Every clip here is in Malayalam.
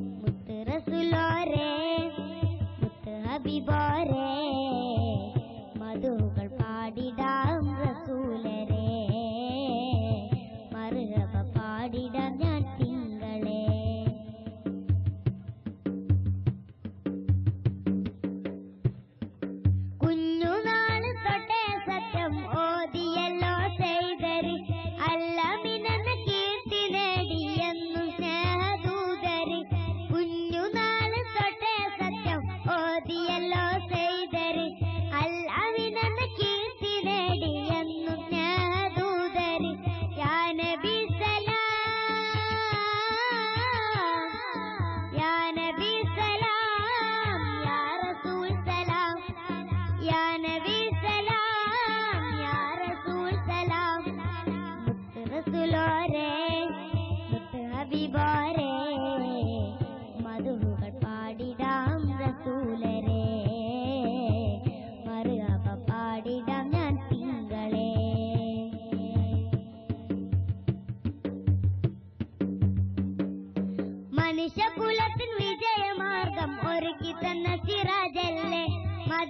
मुत रसुलो रे मुत हबीबो रे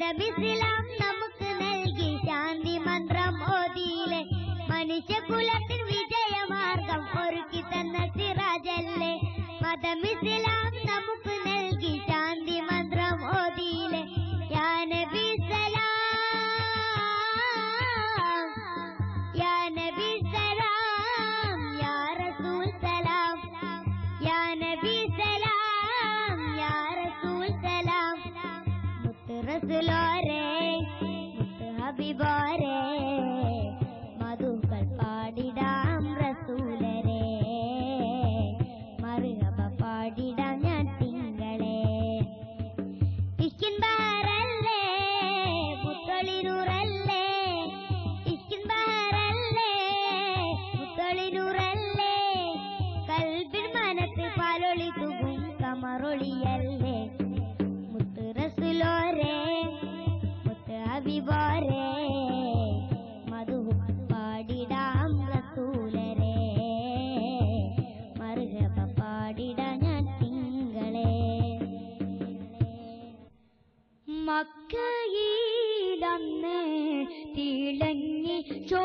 മതമിസ്ലാം നമുക്ക് നൽകി ശാന്തി മന്ത്രം ഓതിയിലെ മനുഷ്യകുലത്തിന് വിജയമാർഗം ഒരുക്കി തന്ന സിറാജല്ലേ. മതമിസ്ലാം ಬಾರೆ ഹബിബാരേ മധു പാടിടാം റസൂലരേ മറുകപ പാടിട ഞാൻ തിങ്കളെ. മക്കയിലന്ന് തിളങ്ങി ചോ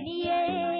चलिए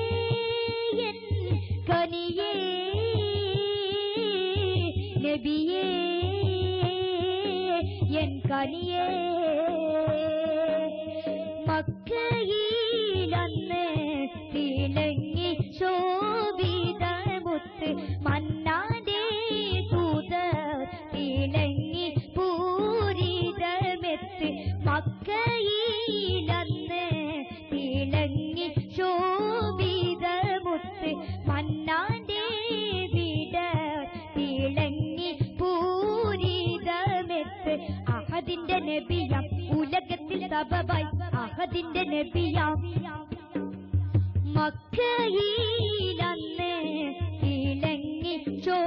ஞானியே நபியே என் கனியே. സബബായി അഹദിന്റെ നബിയാം. മക്കയിലന്ന് ഇലങ്ങി ചോ